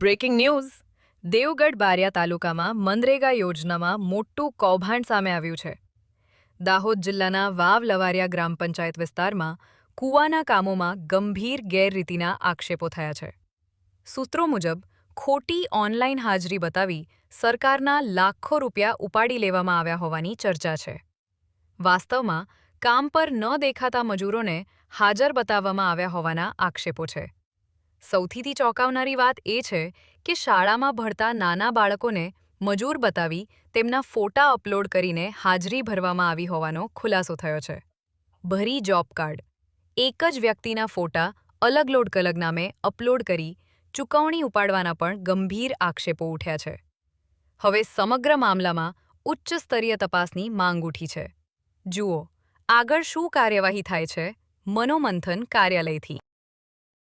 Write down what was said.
Breaking news Devgadh Bariya તાલુકામાં મનરેગા યોજનામાં મોટું કૌભાંડ સામે આવ્યું છે. દાહોદ જિલ્લાના વાવ લવારિયા ગ્રામ પંચાયત વિસ્તારમાં કૂવાના કામોમાં ગંભીર ગેરરીતિના આક્ષેપો થયા છે. સૂત્રો મુજબ, ખોટી ઓનલાઈન હાજરી બતાવી સરકારના લાખો રૂપિયા ઉપાડી લેવામાં આવ્યા હોવાની ચર્ચા છે. વાસ્તવમાં, કામ પર ન દેખાતા મજૂરોને હાજર બતાવવામાં આવ્યા હોવાના આક્ષેપો છે. સૌથીથી ચોંકાવનારી વાત એ છે કે શાળામાં ભણતા નાના બાળકોને મજૂર બતાવી તેમના ફોટા અપલોડ કરીને હાજરી ભરવામાં આવી હોવાનો ખુલાસો થયો છે. ભરી જોબ કાર્ડ. એક જ વ્યક્તિના ફોટા અલગ લોડ કલગ નામે અપલોડ કરી ચૂકવણી ઉપાડવાના પણ ગંભીર આક્ષેપો ઉઠ્યા છે. હવે સમગ્ર મામલામાં ઉચ્ચ સ્તરીય તપાસની માંગ ઉઠી છે. જુઓ, આગળ શું કાર્યવાહી થાય છે મનોમંથન કાર્યાલયથી.